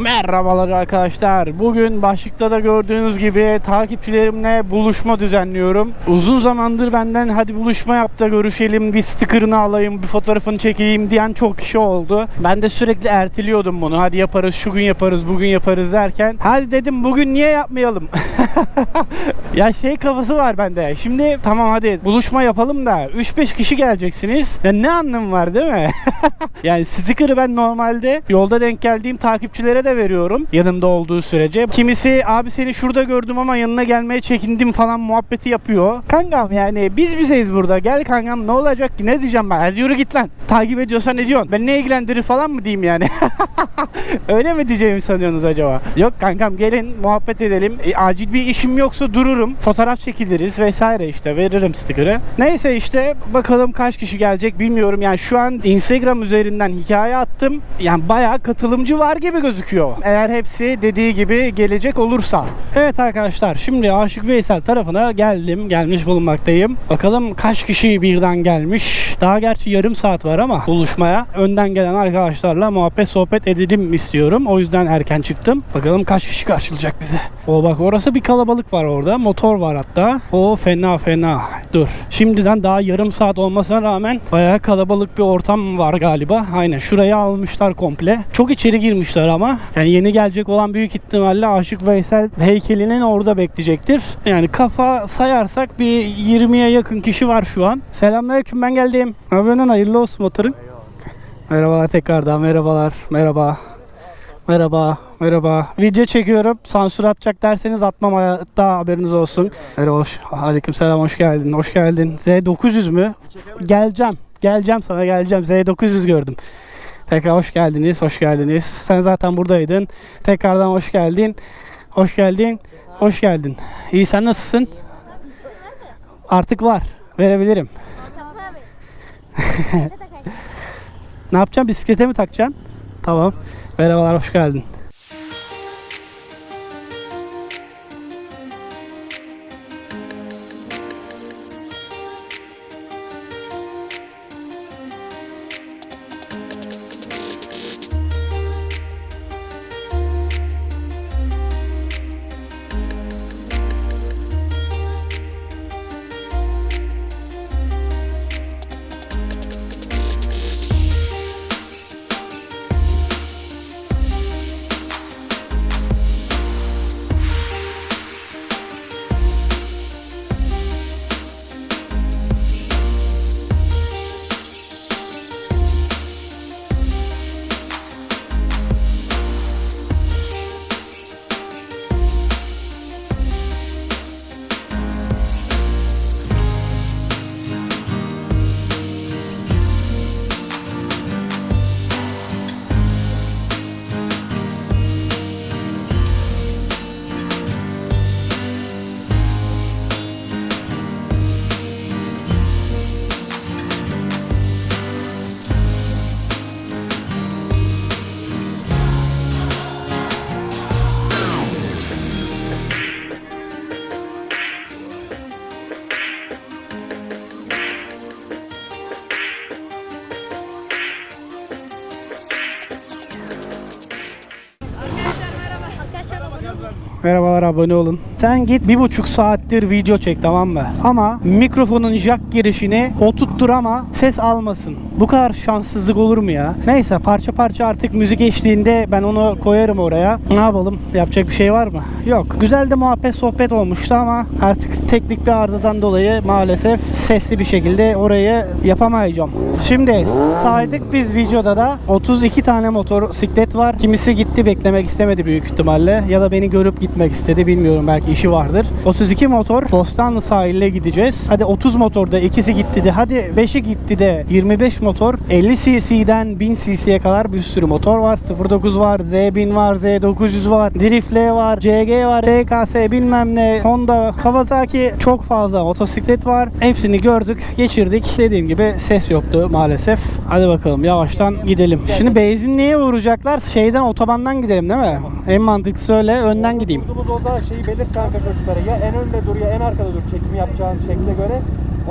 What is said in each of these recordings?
Merhabalar arkadaşlar. Bugün başlıkta da gördüğünüz gibi takipçilerimle buluşma düzenliyorum. Uzun zamandır benden hadi buluşma yap da görüşelim, bir sticker'ını alayım, bir fotoğrafını çekeyim diyen çok kişi oldu. Ben de sürekli erteliyordum bunu. Hadi yaparız, şu gün yaparız, bugün yaparız derken. Hadi dedim bugün niye yapmayalım? ya şey kafası var bende. Şimdi tamam hadi buluşma yapalım da 3-5 kişi geleceksiniz. Ya ne anlamı var değil mi? yani sticker'ı ben normalde yolda denk geldiğim takipçilere de veriyorum. Yanımda olduğu sürece. Kimisi abi seni şurada gördüm ama yanına gelmeye çekindim falan muhabbeti yapıyor. Kankam yani biz bizeyiz burada. Gel kankam ne olacak ki ne diyeceğim ben. Hadi yürü git lan. Takip ediyorsan ne diyorsun? Ben ne ilgilendirir falan mı diyeyim yani. Öyle mi diyeceğimi sanıyorsunuz acaba? Yok kankam gelin muhabbet edelim. E, acil bir işim yoksa dururum. Fotoğraf çekiliriz vesaire işte veririm sticker'ı. Neyse işte bakalım kaç kişi gelecek bilmiyorum. Yani şu an Instagram üzerinden hikaye attım. Yani bayağı katılımcı var gibi gözüküyor. Eğer hepsi dediği gibi gelecek olursa. Evet arkadaşlar şimdi Aşık Veysel tarafına geldim. Gelmiş bulunmaktayım. Bakalım kaç kişi birden gelmiş. Daha gerçi yarım saat var ama buluşmaya. Önden gelen arkadaşlarla muhabbet sohbet edelim istiyorum. O yüzden erken çıktım. Bakalım kaç kişi karşılayacak bizi. O bak orası bir kalabalık var orada. Motor var hatta. O fena fena. Dur. Şimdiden daha yarım saat olmasına rağmen bayağı kalabalık bir ortam var galiba. Aynen şurayı almışlar komple. Çok içeri girmişler ama. Yani yeni gelecek olan büyük ihtimalle Aşık Veysel heykelinin orada bekleyecektir. Yani kafa sayarsak bir 20'ye yakın kişi var şu an. Selamünaleyküm ben geldim. Haberin hayırlı olsun motorun. Merhabalar tekrardan merhabalar. Merhaba. Merhaba, merhaba. Video çekiyorum. Sansür atacak derseniz atmam hayatta haberiniz olsun. Merhaba, hoş. Aleyküm selam, hoş geldin. Hoş geldin. Z900 mü? Geleceğim. Geleceğim sana geleceğim. Z900 gördüm. Tekrar hoş geldiniz, hoş geldiniz. Sen zaten buradaydın. Tekrardan hoş geldin. Hoş geldin. Hoş geldin. İyi sen nasılsın? Artık var. Verebilirim. Ne yapacaksın? Bisiklete mi takacaksın? Tamam. Merhabalar, hoş geldin. Merhabalar abone olun. Sen git bir buçuk saattir video çek tamam mı? Ama mikrofonun jack girişini oturttur ama ses almasın. Bu kadar şanssızlık olur mu ya? Neyse parça parça artık müzik eşliğinde ben onu koyarım oraya. Ne yapalım? Yapacak bir şey var mı? Yok. Güzel de muhabbet sohbet olmuştu ama artık teknik bir arızadan dolayı maalesef sesli bir şekilde orayı yapamayacağım. Şimdi saydık biz videoda da 32 tane motosiklet var. Kimisi gitti beklemek istemedi büyük ihtimalle ya da beni görüp gitmek istedi bilmiyorum belki işi vardır. 32 motor Bostanlı sahile gideceğiz. Hadi 30 motorda ikisi gitti de hadi 5'i gitti de 25 motor 50 cc'den 1000 cc'ye kadar bir sürü motor var. 09 var, Z1000 var, Z900 var, Driftle var, CG var, TKS bilmem ne, Honda, Kawasaki çok fazla motosiklet var. Hepsini gördük, geçirdik. Dediğim gibi ses yoktu maalesef. Hadi bakalım yavaştan gidelim. Şimdi benzinliğe uğrayacaklar. Şeyden otobandan gidelim değil mi? En mantıklısı öyle. Önden gideyim. Durduğumuz oda şeyi belirt kanka çocuklara. Ya en önde dur ya en arkada dur çekim yapacağın şekle göre.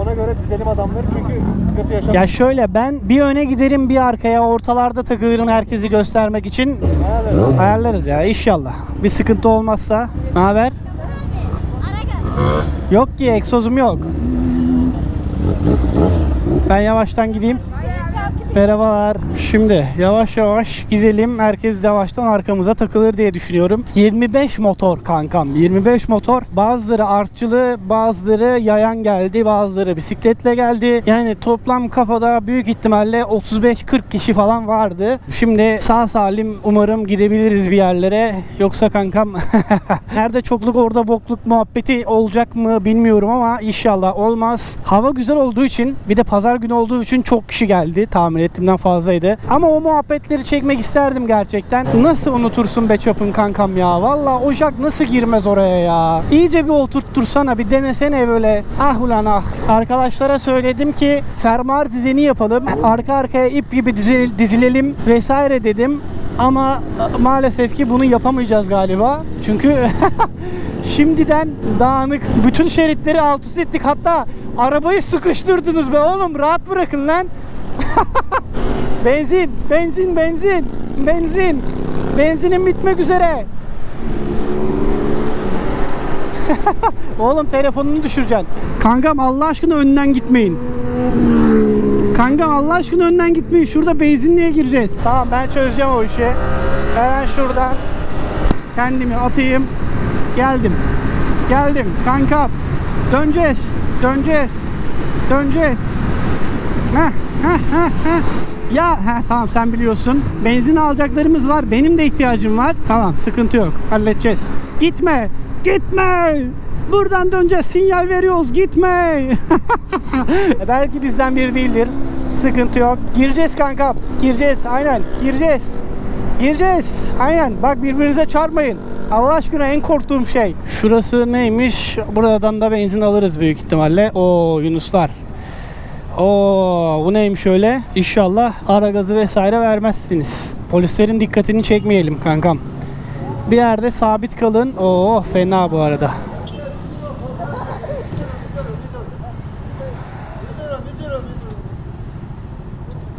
Ona göre dizelim adamları çünkü sıkıntı yaşamayız. Ya şöyle ben bir öne giderim bir arkaya ortalarda takılırım herkesi göstermek için Ayarlayalım. ayarlarız ya inşallah. Bir sıkıntı olmazsa. Ne haber? Yok ki egzozum yok. Ben yavaştan gideyim. Merhabalar. Şimdi yavaş yavaş gidelim. Herkes yavaştan arkamıza takılır diye düşünüyorum. 25 motor kankam. 25 motor. Bazıları artçılı, bazıları yayan geldi, bazıları bisikletle geldi. Yani toplam kafada büyük ihtimalle 35-40 kişi falan vardı. Şimdi sağ salim umarım gidebiliriz bir yerlere. Yoksa kankam nerede çokluk orada bokluk muhabbeti olacak mı bilmiyorum ama inşallah olmaz. Hava güzel olduğu için bir de pazar günü olduğu için çok kişi geldi. Tahmin ettiğimden fazlaydı. Ama o muhabbetleri çekmek isterdim gerçekten. Nasıl unutursun be çapın kankam ya? Valla ocak nasıl girmez oraya ya? İyice bir oturttursana bir denesene böyle. Ah ulan ah. Arkadaşlara söyledim ki fermuar dizeni yapalım. Arka arkaya ip gibi dizi- dizilelim vesaire dedim. Ama maalesef ki bunu yapamayacağız galiba. Çünkü şimdiden dağınık bütün şeritleri alt üst ettik. Hatta arabayı sıkıştırdınız be oğlum. Rahat bırakın lan. benzin, benzin, benzin, benzin. Benzinin bitmek üzere. Oğlum telefonunu düşüreceksin. Kankam Allah aşkına önden gitmeyin. Kankam Allah aşkına önden gitmeyin. Şurada benzinliğe gireceğiz. Tamam ben çözeceğim o işi. Hemen şuradan kendimi atayım. Geldim. Geldim kankam. Döneceğiz. Döneceğiz. Döneceğiz. Ya heh, tamam sen biliyorsun. Benzin alacaklarımız var. Benim de ihtiyacım var. Tamam sıkıntı yok. Halledeceğiz. Gitme. Gitme. Buradan döneceğiz. Sinyal veriyoruz. Gitme. Belki bizden biri değildir. Sıkıntı yok. Gireceğiz kankam. Gireceğiz. Aynen. Gireceğiz. Gireceğiz. Aynen. Bak birbirinize çarpmayın. Allah aşkına en korktuğum şey. Şurası neymiş? Buradan da benzin alırız büyük ihtimalle. O Yunuslar. Oo, bu neymiş öyle? İnşallah ara gazı vesaire vermezsiniz. Polislerin dikkatini çekmeyelim kankam. Bir yerde sabit kalın. Oo, fena bu arada.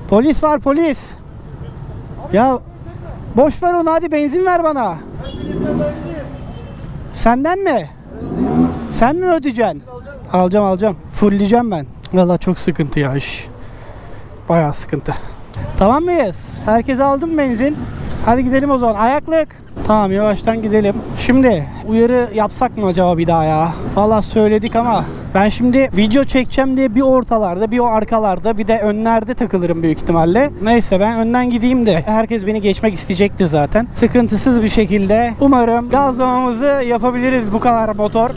Polis var polis. Ya boş ver onu hadi benzin ver bana. Senden mi? Sen mi ödeyeceksin? Alacağım alacağım. Fullleyeceğim ben. Valla çok sıkıntı ya iş. Bayağı sıkıntı. Tamam mıyız? Herkes aldı mı benzin? Hadi gidelim o zaman. Ayaklık. Tamam yavaştan gidelim. Şimdi uyarı yapsak mı acaba bir daha ya? Valla söyledik ama ben şimdi video çekeceğim diye bir ortalarda bir o arkalarda bir de önlerde takılırım büyük ihtimalle. Neyse ben önden gideyim de herkes beni geçmek isteyecekti zaten. Sıkıntısız bir şekilde umarım gazlamamızı yapabiliriz bu kadar motor.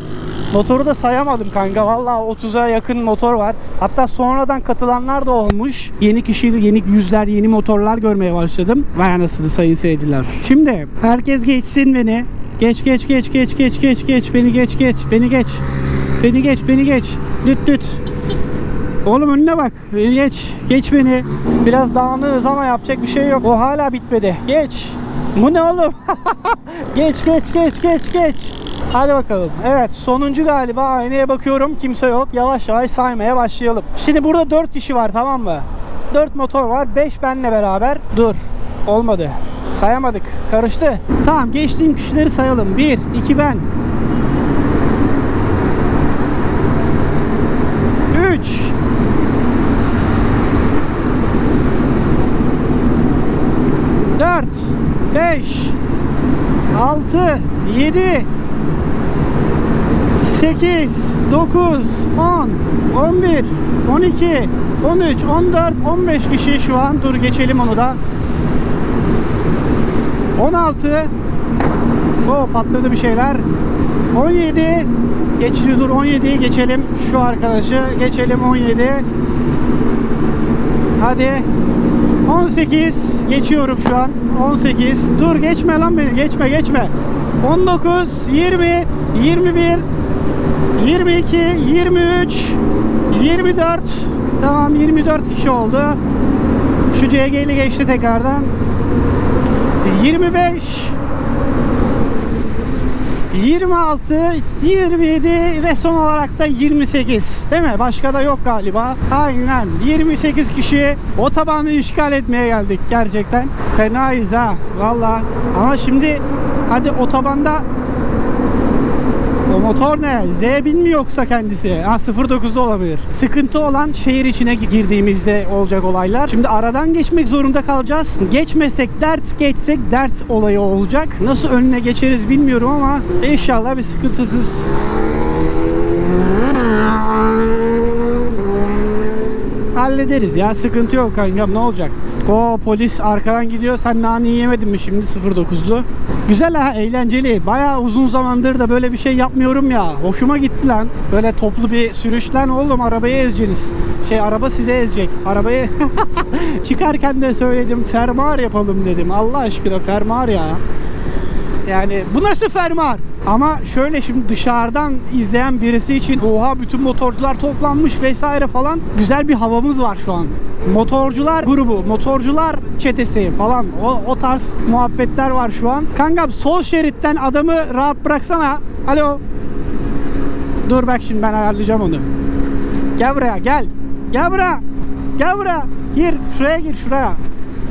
Motoru da sayamadım kanka. Vallahi 30'a yakın motor var. Hatta sonradan katılanlar da olmuş. Yeni kişi, yeni yüzler, yeni motorlar görmeye başladım. Vay anasını sayın seyirciler. Şimdi herkes geçsin beni. Geç geç geç geç geç geç geç beni geç geç beni geç. Beni geç beni geç. Lüt lüt. Oğlum önüne bak. Beni geç. Geç beni. Biraz dağınığız ama yapacak bir şey yok. O hala bitmedi. Geç. Bu ne oğlum? geç geç geç geç geç. Hadi bakalım. Evet sonuncu galiba aynaya bakıyorum kimse yok. Yavaş yavaş saymaya başlayalım. Şimdi burada 4 kişi var tamam mı? 4 motor var 5 benle beraber. Dur olmadı. Sayamadık. Karıştı. Tamam geçtiğim kişileri sayalım. 1, 2 ben. 3 4 5 6 7 8 9 10 11 12 13 14 15 kişi şu an. Dur geçelim onu da. 16 o patladı bir şeyler. 17 geçiyor dur 17'yi geçelim. Şu arkadaşı geçelim 17 hadi. 18 geçiyorum şu an. 18 dur geçme lan beni. Geçme geçme. 19 20 21 22 23 24 tamam 24 kişi oldu şu CG'li geçti tekrardan 25 26, 27 ve son olarak da 28. Değil mi? Başka da yok galiba. Aynen. 28 kişi otobanı işgal etmeye geldik gerçekten. Fenayız ha. Valla. Ama şimdi hadi otobanda o motor ne? Z bin mi yoksa kendisi? Ha 09'da olabilir. Sıkıntı olan şehir içine girdiğimizde olacak olaylar. Şimdi aradan geçmek zorunda kalacağız. Geçmesek dert, geçsek dert olayı olacak. Nasıl önüne geçeriz bilmiyorum ama inşallah bir sıkıntısız hallederiz ya sıkıntı yok kankam ne olacak o polis arkadan gidiyor sen nane yemedin mi şimdi? 09'lu güzel ha eğlenceli. Baya uzun zamandır da böyle bir şey yapmıyorum ya. Hoşuma gitti lan. Böyle toplu bir sürüş lan oğlum arabayı ezeceksiniz şey araba size ezecek. Arabayı çıkarken de söyledim fermuar yapalım dedim. Allah aşkına fermuar ya yani bu nasıl fermuar? Ama şöyle şimdi dışarıdan izleyen birisi için oha bütün motorcular toplanmış vesaire falan güzel bir havamız var şu an. Motorcular grubu, motorcular çetesi falan o, o tarz muhabbetler var şu an. Kankam sol şeritten adamı rahat bıraksana. Alo. Dur bak şimdi ben ayarlayacağım onu. Gel buraya gel. Gel buraya. Gel buraya. Gir şuraya gir şuraya.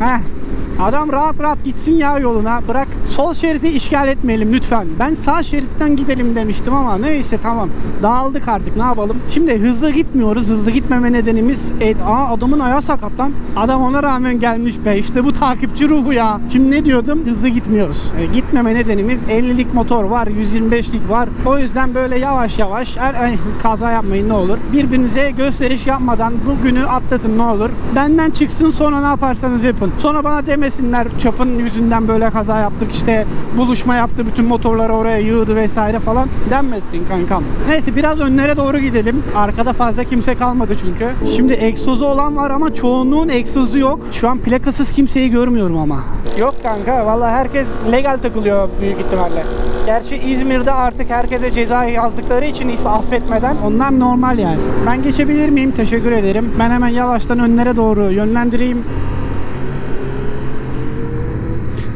Heh. Adam rahat rahat gitsin ya yoluna. Bırak sol şeridi işgal etmeyelim lütfen. Ben sağ şeritten gidelim demiştim ama neyse tamam. Dağıldık artık ne yapalım. Şimdi hızlı gitmiyoruz. Hızlı gitmeme nedenimiz e, aa, adamın ayağı sakat lan. Adam ona rağmen gelmiş be. İşte bu takipçi ruhu ya. Şimdi ne diyordum? Hızlı gitmiyoruz. E, gitmeme nedenimiz 50'lik motor var. 125'lik var. O yüzden böyle yavaş yavaş er, ay, kaza yapmayın ne olur. Birbirinize gösteriş yapmadan bu günü atlatın ne olur. Benden çıksın sonra ne yaparsanız yapın. Sonra bana demesinler çapın yüzünden böyle kaza yaptık işte buluşma yaptı bütün motorları oraya yığdı vesaire falan denmesin kankam. Neyse biraz önlere doğru gidelim. Arkada fazla kimse kalmadı çünkü. Şimdi egzozu olan var ama çoğunluğun egzozu yok. Şu an plakasız kimseyi görmüyorum ama. Yok kanka vallahi herkes legal takılıyor büyük ihtimalle. Gerçi İzmir'de artık herkese ceza yazdıkları için hiç affetmeden onlar normal yani. Ben geçebilir miyim? Teşekkür ederim. Ben hemen yavaştan önlere doğru yönlendireyim.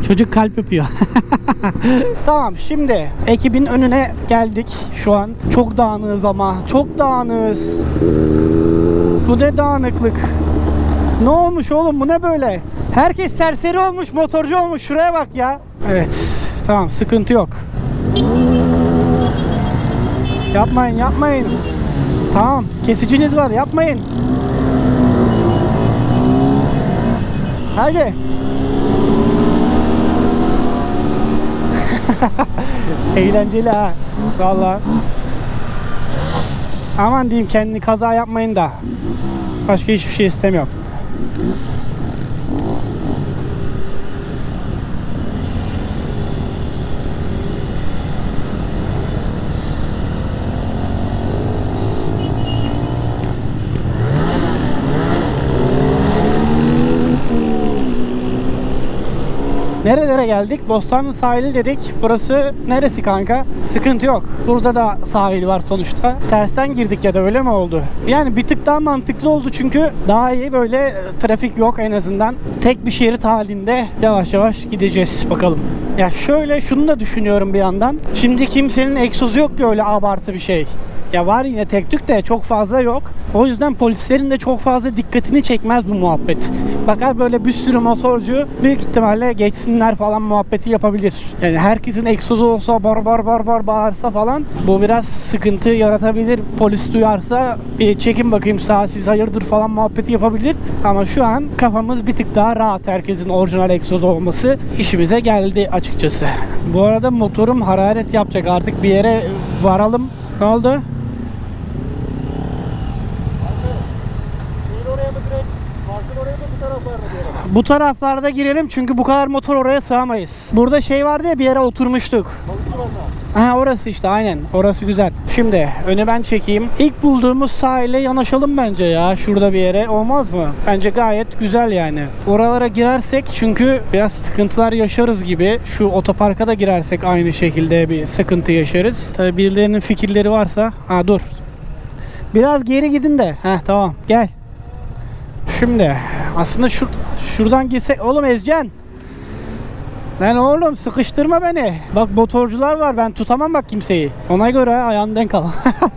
Çocuk kalp yapıyor. tamam şimdi ekibin önüne geldik şu an. Çok dağınığız ama. Çok dağınığız. Bu ne dağınıklık. Ne olmuş oğlum bu ne böyle? Herkes serseri olmuş, motorcu olmuş. Şuraya bak ya. Evet. Tamam sıkıntı yok. Yapmayın yapmayın. Tamam kesiciniz var yapmayın. Hadi. Eğlenceli ha. Valla. Aman diyeyim kendini kaza yapmayın da. Başka hiçbir şey istemiyorum. Nerelere geldik? Bostanlı sahili dedik. Burası neresi kanka? Sıkıntı yok. Burada da sahil var sonuçta. Tersten girdik ya da öyle mi oldu? Yani bir tık daha mantıklı oldu çünkü daha iyi böyle trafik yok en azından. Tek bir şerit halinde yavaş yavaş gideceğiz bakalım. Ya şöyle şunu da düşünüyorum bir yandan. Şimdi kimsenin egzozu yok ki öyle abartı bir şey. Ya var yine tek tük de çok fazla yok. O yüzden polislerin de çok fazla dikkatini çekmez bu muhabbet. Bakar böyle bir sürü motorcu büyük ihtimalle geçsinler falan muhabbeti yapabilir. Yani herkesin egzozu olsa bar bar bar bar bağırsa falan bu biraz sıkıntı yaratabilir. Polis duyarsa bir çekin bakayım sağa siz hayırdır falan muhabbeti yapabilir. Ama şu an kafamız bir tık daha rahat herkesin orijinal egzozu olması işimize geldi açıkçası. Bu arada motorum hararet yapacak artık bir yere varalım. Ne oldu? Şeyin oraya mı direkt? Parkın oraya mı bu taraflarda girelim çünkü bu kadar motor oraya sığamayız. Burada şey vardı ya bir yere oturmuştuk. Ha orası işte aynen. Orası güzel. Şimdi önü ben çekeyim. İlk bulduğumuz sahile yanaşalım bence ya. Şurada bir yere. Olmaz mı? Bence gayet güzel yani. Oralara girersek çünkü biraz sıkıntılar yaşarız gibi. Şu otoparka da girersek aynı şekilde bir sıkıntı yaşarız. Tabii birilerinin fikirleri varsa. Ha dur. Biraz geri gidin de. Heh tamam gel. Şimdi aslında şur şuradan gitsek. Oğlum Ezcan. Lan oğlum sıkıştırma beni. Bak motorcular var ben tutamam bak kimseyi. Ona göre ayağını denk al.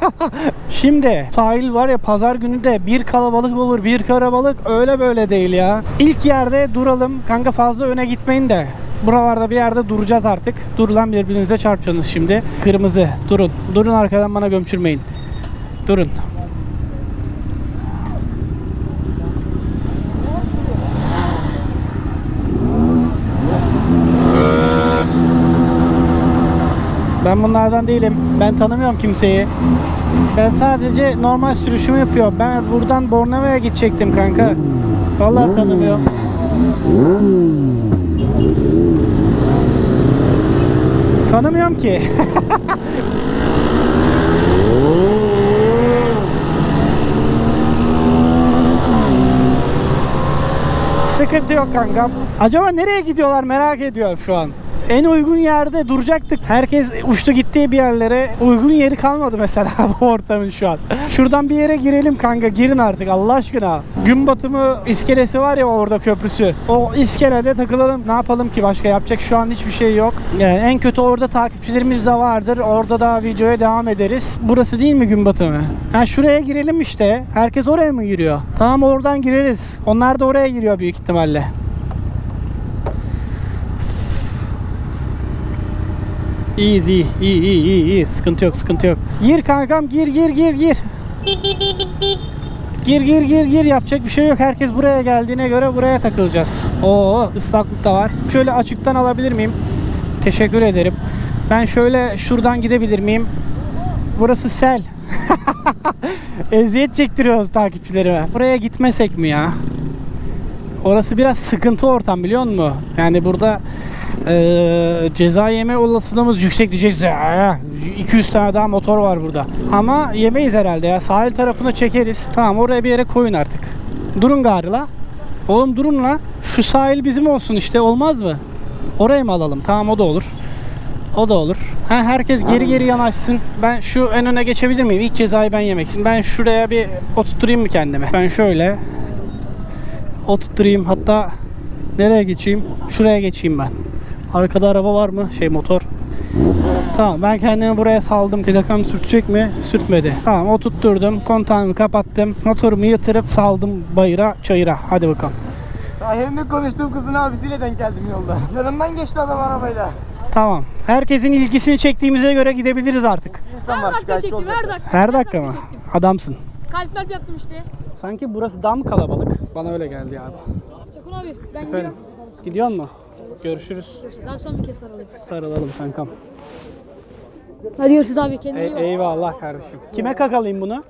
Şimdi sahil var ya pazar günü de bir kalabalık olur bir karabalık öyle böyle değil ya. İlk yerde duralım. Kanka fazla öne gitmeyin de. Buralarda bir yerde duracağız artık. Dur birbirinize çarpacaksınız şimdi. Kırmızı durun. Durun arkadan bana gömçürmeyin. Durun. Ben bunlardan değilim. Ben tanımıyorum kimseyi. Ben sadece normal sürüşümü yapıyorum. Ben buradan Bornova'ya gidecektim kanka. Vallahi tanımıyorum. Tanımıyorum ki. Sıkıntı yok kankam. Acaba nereye gidiyorlar merak ediyorum şu an. En uygun yerde duracaktık. Herkes uçtu gittiği bir yerlere. Uygun yeri kalmadı mesela bu ortamın şu an. Şuradan bir yere girelim kanka. Girin artık Allah aşkına. Gün batımı iskelesi var ya orada köprüsü. O iskelede takılalım. Ne yapalım ki başka yapacak şu an hiçbir şey yok. Yani en kötü orada takipçilerimiz de vardır. Orada da videoya devam ederiz. Burası değil mi gün batımı? Ha şuraya girelim işte. Herkes oraya mı giriyor? Tamam oradan gireriz. Onlar da oraya giriyor büyük ihtimalle. İyiyiz iyi iyi iyi iyi iyi sıkıntı yok sıkıntı yok. Gir kankam gir gir gir gir. Gir gir gir gir yapacak bir şey yok. Herkes buraya geldiğine göre buraya takılacağız. Oo ıslaklık da var. Şöyle açıktan alabilir miyim? Teşekkür ederim. Ben şöyle şuradan gidebilir miyim? Burası sel. Eziyet çektiriyoruz takipçilerime. Buraya gitmesek mi ya? Orası biraz sıkıntı ortam biliyor musun? Yani burada eee, ceza yeme olasılığımız yüksek diyeceğiz. Eee, 200 tane daha motor var burada. Ama yemeyiz herhalde ya. Sahil tarafına çekeriz. Tamam oraya bir yere koyun artık. Durun gari la. Oğlum durun la. Şu sahil bizim olsun işte olmaz mı? Oraya mı alalım? Tamam o da olur. O da olur. Ha, herkes geri geri yanaşsın. Ben şu en öne geçebilir miyim? İlk cezayı ben yemek için. Ben şuraya bir oturtturayım mı kendimi? Ben şöyle oturtturayım. Hatta nereye geçeyim? Şuraya geçeyim ben. Arkada araba var mı? Şey motor. Tamam ben kendimi buraya saldım. Plakam sürtecek mi? Sürtmedi. Tamam oturtturdum. Kontağımı kapattım. Motorumu yatırıp saldım bayıra çayıra. Hadi bakalım. Sahilinde konuştuğum kızın abisiyle denk geldim yolda. Yanımdan geçti adam arabayla. Tamam. Herkesin ilgisini çektiğimize göre gidebiliriz artık. İnsan Her var dakika şikayetçi çektim olacak. her dakika. Her dakika mı? çektim. Adamsın. Kalp kalp yaptım işte. Sanki burası daha mı kalabalık? Bana öyle geldi abi. Çakun abi ben Efendim. gidiyorum. Gidiyor mu? Görüşürüz. Görüşürüz abi son bir kez sarılayım. Sarılalım kankam. Hadi görüşürüz abi kendine E- iyi bak. eyvallah kardeşim. Kime kakalayayım bunu?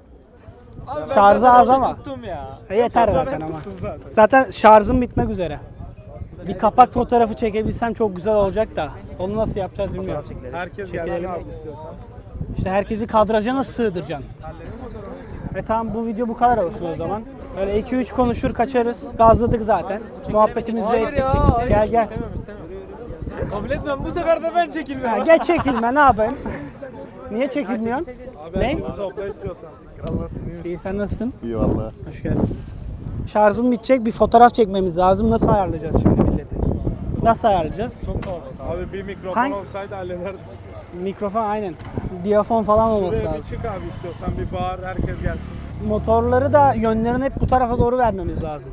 Şarjı az ama. Tuttum ya. E, yeter zaten ama. Zaten şarjım bitmek üzere. Bir kapak fotoğrafı çekebilsem çok güzel olacak da. Onu nasıl yapacağız bilmiyorum. Herkes Çekelim. gelsin abi istiyorsan. İşte herkesi kadraja nasıl sığdıracaksın? E tamam bu video bu kadar olsun o zaman. Böyle 2-3 konuşur kaçarız. Gazladık zaten. Muhabbetimizi de ettik. Gel gel. Kabul etmem. Bu sefer de ben çekilmem. Ha, geç çekilme ne yapayım? Niye çekilmiyorsun? Ne? Topla istiyorsan. İyi sen nasılsın? İyi valla. Hoş geldin. Şarjım bitecek bir fotoğraf çekmemiz lazım. Nasıl ayarlayacağız şimdi milleti? Nasıl ayarlayacağız? Abi bir mikrofon Hangi- olsaydı hallederdim. Mikrofon aynen. Diyafon falan olması Buraya bir çık abi istiyorsan bir bağır herkes gelsin. Motorları da yönlerini hep bu tarafa doğru vermemiz lazım.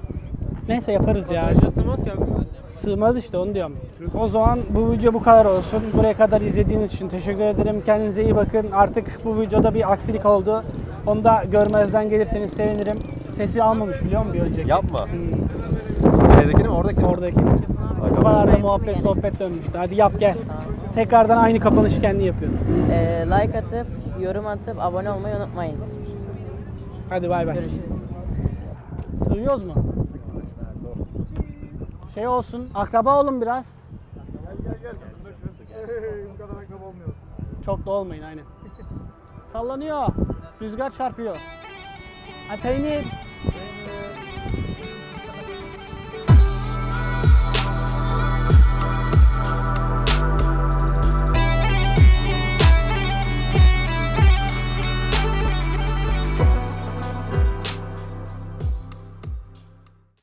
Neyse yaparız ya. Sığmaz ki abi. Sığmaz işte onu diyorum. O zaman bu video bu kadar olsun. Buraya kadar izlediğiniz için teşekkür ederim. Kendinize iyi bakın. Artık bu videoda bir aksilik oldu. Onu da görmezden gelirseniz sevinirim. Sesi almamış biliyor musun bir önceki? Yapma. Şeydekini mi oradakini mi? Oradaki. Bu kadar da muhabbet sohbet dönmüştü. Hadi yap gel. Tekrardan aynı kapanışı kendi yapıyor. Ee, like atıp, yorum atıp, abone olmayı unutmayın. Hadi bay bay. Görüşürüz. Sığıyoruz mu? Şey olsun, akraba olun biraz. Çok da olmayın aynen. Sallanıyor. Rüzgar çarpıyor. Ha peynir.